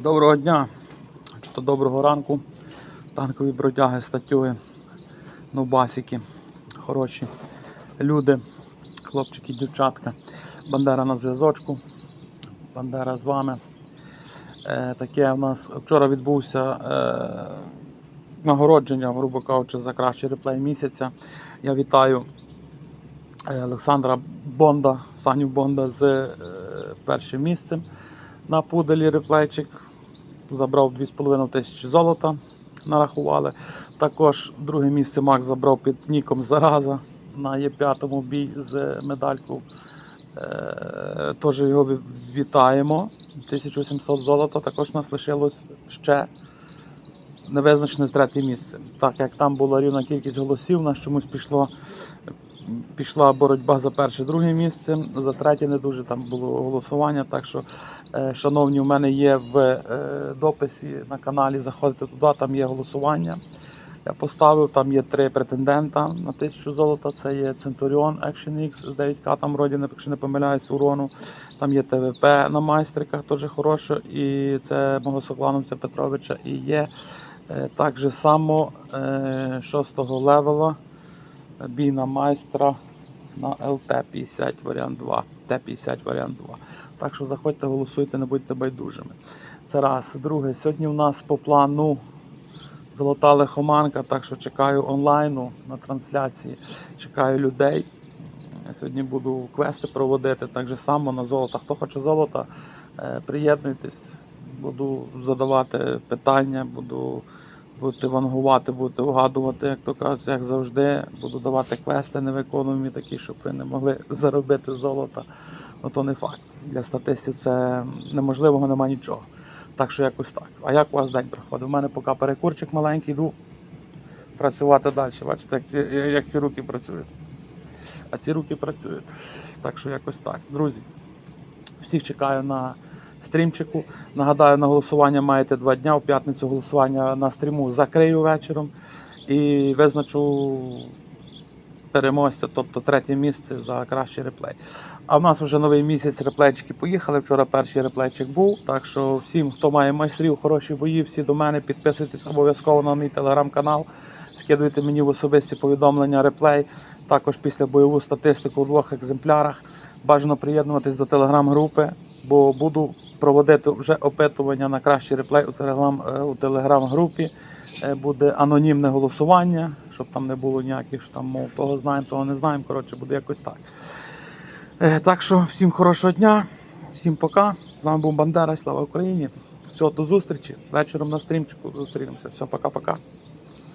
Доброго дня, чи то доброго ранку. Танкові бродяги, статюги, нубасики, хороші люди, хлопчики, дівчатка. Бандера на зв'язочку. Бандера з вами. Е, таке у нас вчора відбувся е, нагородження, грубо кажучи, за кращий реплей місяця. Я вітаю е, Олександра Бонда, Саню Бонда з е, першим місцем на пуделі реплейчик. Забрав 2,5 тисячі золота, нарахували. Також друге місце Макс забрав під ніком Зараза на Є5 бій з медалькою. Е, Теж його вітаємо. 1700 золота. Також нас лишилось ще невизначене третє місце. Так як там була рівна кількість голосів, нас чомусь пішло, пішла боротьба за перше, друге місце. За третє не дуже там було голосування. Так що, е, шановні, у мене є в е, дописі на каналі. Заходите туди, там є голосування. Я поставив, там є три претендента на тисячу золота. Це є Centurion Action X з 9К, там вроді, якщо не помиляюсь, урону. Там є ТВП на майстриках, теж хороше. І це мого соклановця Петровича. І є е, так само е, шостого левела бій на майстра на ЛТ-50 варіант 2. Т-50 варіант 2. Так що заходьте, голосуйте, не будьте байдужими. Це раз. Друге, сьогодні у нас по плану золота лихоманка, так що чекаю онлайну на трансляції, чекаю людей. Я Сьогодні буду квести проводити так же само на золото. Хто хоче золота, е, приєднуйтесь, буду задавати питання, буду будете вангувати, будете вгадувати, як то кажуть, як завжди. Буду давати квести невиконуємі такі, щоб ви не могли заробити золото. Ну то не факт. Для статистів це неможливого, нема нічого. Так що якось так. А як у вас день проходить? У мене поки перекурчик маленький, йду працювати далі. Бачите, як як ці руки працюють. А ці руки працюють. Так що якось так. Друзі, всіх чекаю на стрімчику. Нагадаю, на голосування маєте два дня. У п'ятницю голосування на стріму закрию вечором і визначу переможця, тобто третє місце за кращий реплей. А в нас вже новий місяць реплейчики поїхали. Вчора перший реплейчик був. Так що всім, хто має майстрів, хороші бої, всі до мене підписуйтесь обов'язково на мій телеграм-канал. Скидуйте мені в особисті повідомлення реплей. Також після бойову статистику у двох екземплярах. Бажано приєднуватись до телеграм-групи, бо буду проводити вже опитування на кращий реплей у е, телеграм-групі. Е, Буде анонімне голосування, щоб там не було ніяких, що там мов того знаємо, того не знаємо. Коротше, буде якось так. Е, Так що всім хорошого дня, всім пока. З вами був Бандера, слава Україні. Всього до зустрічі. Вечором на стрімчику зустрінемося. Все, пока-пока.